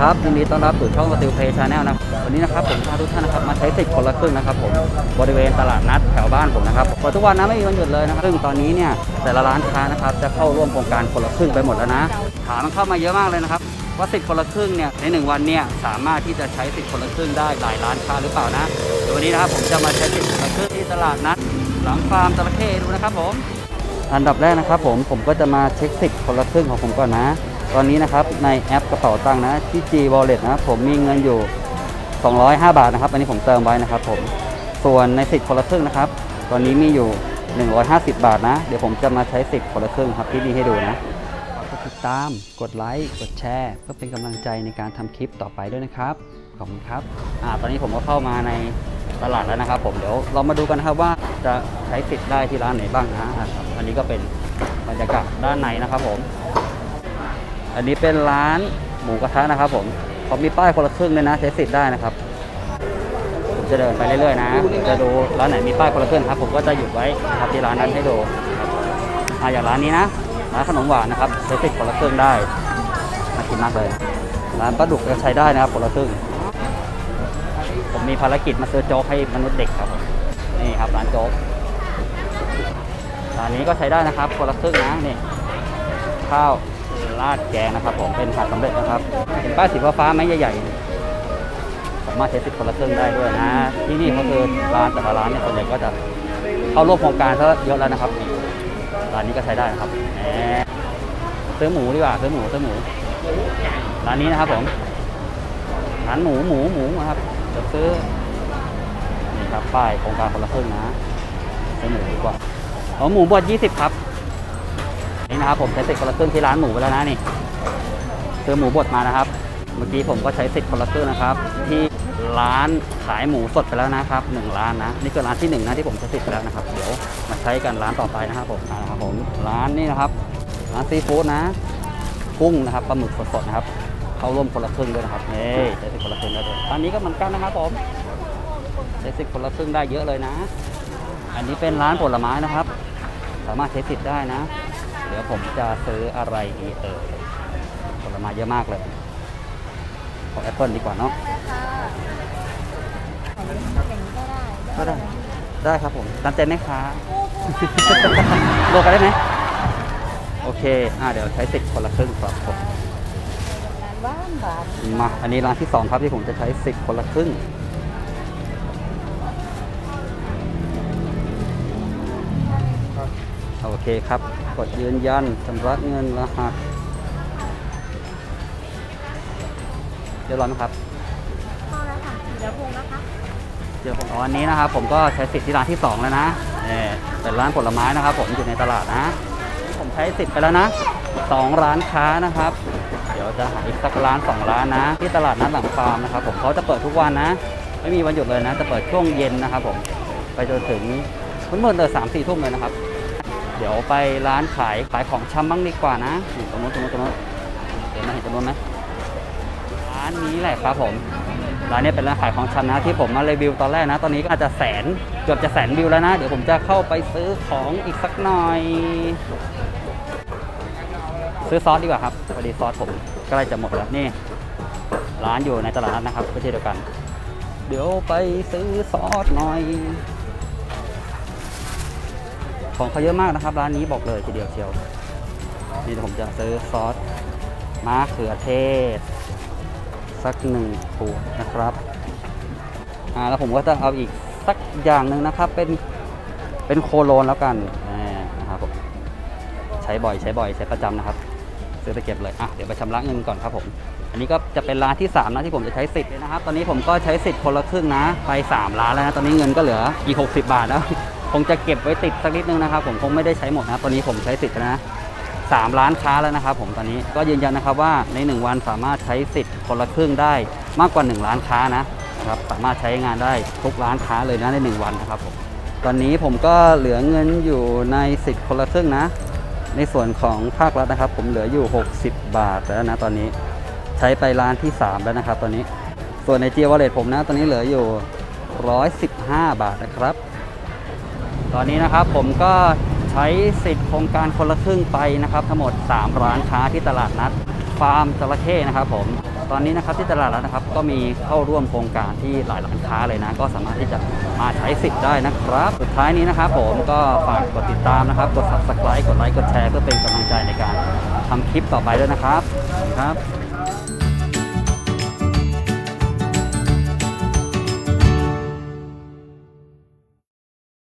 ครับยินดีต้อนรับสู่ช่องสติลเพย์ชาแนลนะครับวันนี้นะครับผมพาทุกท่านนะครับมาใช้สิทธิ์คนละครึ่งนะครับผมบริเวณตลาดนัดแถวบ้านผมนะครับเปิดทุกวันนะไม่มีวันหยุดเลยนะครับซึ่งตอนนี้เนี่ยแต่ละร้านค้านะครับจะเข้าร่วมโครงการคนละครึ่งไปหมดแล้วนะถามมันเข้ามาเยอะมากเลยนะครับว่าสิทธิ์คนละครึ่งเนี่ยในหนึ่งวันเนี่ยสามารถที่จะใช้สิทธิ์คนละครึ่งได้หลายร้านค้าหรือเปล่านะเดี๋ยววันนี้นะครับผมจะมาใช้สิทธิ์คนละครึ่งที่ตลาดนัดหลังฟาร์มจระเข้ดูนะครับผม อันดับแรกนะครับผมผมก็จะมาเช็คสิทธิ์คนละครึ่งของผมก่อนนะ ตอนนี้นะครับในแอปกระเป๋าตังค์นะที่ G Wallet นะครับผมมีเงินอยู่ 205 บาทนะครับ อันนี้ผมเติมไว้นะครับผมส่วนในสิทธิ์คนละครึ่งนะครับ ตอนนี้มีอยู่ 150 บาทนะ เดี๋ยวผมจะมาใช้สิทธิ์คนละครึ่งครับที่นี่ให้ดูนะกดติดตาม กดไลค์ กดแชร์ เพื่อเป็นกำลังใจในการทำคลิปต่อไปด้วยนะครับ ขอบคุณครับอ่าตอนนี้ผมก็เข้ามาในตลาดแล้วนะครับ ผมเดี๋ยวเรามาดูกันนะครับว่าจะใช้สิทธิ์ได้ที่ร้านไหนบ้างนะครับ อันนี้ก็เป็นบรรยากาศด้านในนะครับผม อันนี้เป็นร้านหมูกระทะนะครับผมเขามีป้ายคนละครึ่งเลยนะใช้สิทธิ์ได้นะครับ ผมจะเดินไปเรื่อยๆนะผมจะดูร้านไหนมีป้ายคนละครึ่งครับ ผมก็จะหยุดไว้นะครับที่ร้านนั้นให้ดูครับอ่าอย่างร้านนี้นะร้านขนมหวานนะครับใช้สิทธิ์คนละครึ่งได้น่ากินมากเลยร้านปลาดุกก็ใช้ได้นะครับคนละครึ่งผมมีภารกิจมาซื้อโจ๊กให้มนุษย์เด็กครับนี่ครับร้านโจ๊กร้านนี้ก็ใช้ได้นะครับคนละครึ่งนะนี่ข้าว ราดแกงนะครับผมเป็นผัดสำเร็จนะครับเห็นป้ายสีฟ้าไหมใหญ่ๆสามารถใช้สิทธิ์คนละครึ่งได้ด้วยนะ ที่นี่ก็คือร้านแต่ละร้านเนี่ยส่วนใหญ่ก็จะเข้าร่วมโครงการซะเยอะแล้วนะครับร้านนี้ก็ใช้ได้นะครับแหมซื้อหมูดีกว่าซื้อหมูซื้อหมูร้านนี้นะครับผมร้านหมูหมูหมูนะครับจะซื้อนี่ครับป้ายโครงการคนละครึ่งนะซื้อหมูดีกว่าเอาหมูบด20ครับ นี่นะครับผมใช้สิทธิ์คนละครึ่งที่ร้านหมูไปแล้วนะนี่ซื้อหมูบดมานะครับ เมื่อกี้ผมก็ใช้สิทธิ์คนละครึ่งนะครับ ที่ร้านขายหมูสดไปแล้วนะครับหนึ่งร้านนะนี่คือร้านที่หนึ่งนะที่ผมใช้สิทธิ์ไปแล้วนะครับเดี๋ยวมาใช้กันร้านต่อไปนะครับผมอ่นะครับผมร้านนี้นะครับร้านซีฟู้ดนะกุ้งนะครับปลาหมึกสดๆนะครับเข้าร่วมคนละครึ่งด้วยนะครับนี่ใช้สิทธิ์คนละครึ่งได้ด้วยร้านนี้ก็เหมือนกันนะครับผมใช้สิทธิ์คนละครึ่งได้เยอะเลยนะ อันนี้เป็นร้านผลไม้นะครับ สามารถใช้สิทธิ์ได้นะ ดี๋ยวผมจะซื้ออะไรดีเออผลไม้เยอะมากเลย ขอแอปเปิลดีกว่าเนาะก็ได้ ได้ครับผมตามใจไหมคะโลกันได้ไหมโอเค อ่า เดี๋ยวใช้สิทธิ์คนละครึ่งครับผมบ้านบานมา อันนี้ร้านที่สองครับที่ผมจะใช้สิทธิ์คนละครึ่งโอเคครับ กดยืนยันชำระเงินรหัสเรียบร้อยไหมครับพอแล้วค่ะเดี๋ยวพงนะคะ เดี๋ยวผมเอาอันนี้นะครับผมก็ใช้สิทธิ์ที่ร้านที่2แล้วนะเนี่ยเป็นร้านผลไม้นะครับ ผมอยู่ในตลาดนะผมใช้สิทธิ์ไปแล้วนะสองร้านค้านะครับ เดี๋ยวจะหาอีกสักร้านสองร้านนะ ที่ตลาดนัดหลังฟาร์มนะครับ ผมเขาจะเปิดทุกวันนะ ไม่มีวันหยุดเลยนะ จะเปิดช่วงเย็นนะครับ ผมไปจนถึงมืดๆเลยสามสี่ทุ่มเลยนะครับ เดี๋ยวไปร้านขายขายของชำบ้างดีกว่านะนี่ตรงนู้นตรงนู้นตรงนู้นเห็นไหมเห็นตรงนู้นไหมร้านนี้แหละครับผมร้านนี้เป็นร้านขายของชำนะที่ผมมารีวิวตอนแรกนะ ตอนนี้ก็อาจจะแสนเกือบจะแสนวิวแล้วนะ เดี๋ยวผมจะเข้าไปซื้อของอีกสักหน่อย ซื้อซอสดีกว่าครับพอดีซอสผมใกล้จะหมดแล้วนี่ ร้านอยู่ในตลาดนัดนะครับก็เช่นเดียวกัน เดี๋ยวไปซื้อซอสหน่อย ของเขาเยอะมากนะครับ ร้านนี้บอกเลยทีเดียวเชียว นี่ผมจะซื้อซอสมะเขือเทศ สักหนึ่งขวดนะครับอ่าแล้วผมก็จะเอาอีกสักอย่างหนึ่งนะครับ เป็นเป็นโคโลนแล้วกันอ่านะครับผมใช้บ่อยใช้บ่อยใช้ประจำนะครับ ซื้อไปเก็บเลยอะเดี๋ยวไปชำระเงินก่อนครับผม อันนี้ก็จะเป็นร้านที่3นะที่ผมจะใช้สิทธิ์นะครับ ตอนนี้ผมก็ใช้สิทธิ์คนละครึ่งนะ ไป 3 ร้านแล้วนะ ตอนนี้เงินก็เหลืออีก60 บาทแล้ว คงจะเก็บไว้ติดสักนิดนึงนะครับ ผมคงไม่ได้ใช้หมดนะตอนนี้ผมใช้สิทธิ์นะสามร้านค้าแล้วนะครับ ผมตอนนี้ก็ยืนยันนะครับว่าใน 1 วันสามารถใช้สิทธิ์คนละครึ่งได้มากกว่า1ร้านค้านะนะครับสามารถใช้งานได้ทุกร้านค้าเลยนะใน 1 วันนะครับผมตอนนี้ผมก็เหลือเงินอยู่ในสิทธิ์คนละครึ่งนะ ในส่วนของภาครัฐนะครับ ผมเหลืออยู่ 60 บาทแล้วนะตอนนี้ใช้ไปร้านที่ 3 แล้วนะครับ ตอนนี้ส่วนในเจียวอลเล็ตผมนะตอนนี้เหลืออยู่ 115 บาทนะครับ ตอนนี้นะครับผมก็ใช้สิทธิ์โครงการคนละครึ่งไปนะครับ ทั้งหมด 3 ร้านค้าที่ตลาดนัดฟาร์มจระเข้นะครับผมตอนนี้นะครับที่ตลาดนัดนะครับ ก็มีเข้าร่วมโครงการที่หลายร้านค้าเลยนะ ก็สามารถที่จะมาใช้สิทธิ์ได้นะครับ สุดท้ายนี้นะครับผมก็ฝากกดติดตามนะครับ กด subscribe กดไลค์กดแชร์เพื่อเป็นกำลังใจในการทำคลิปต่อไปด้วยนะครับครับ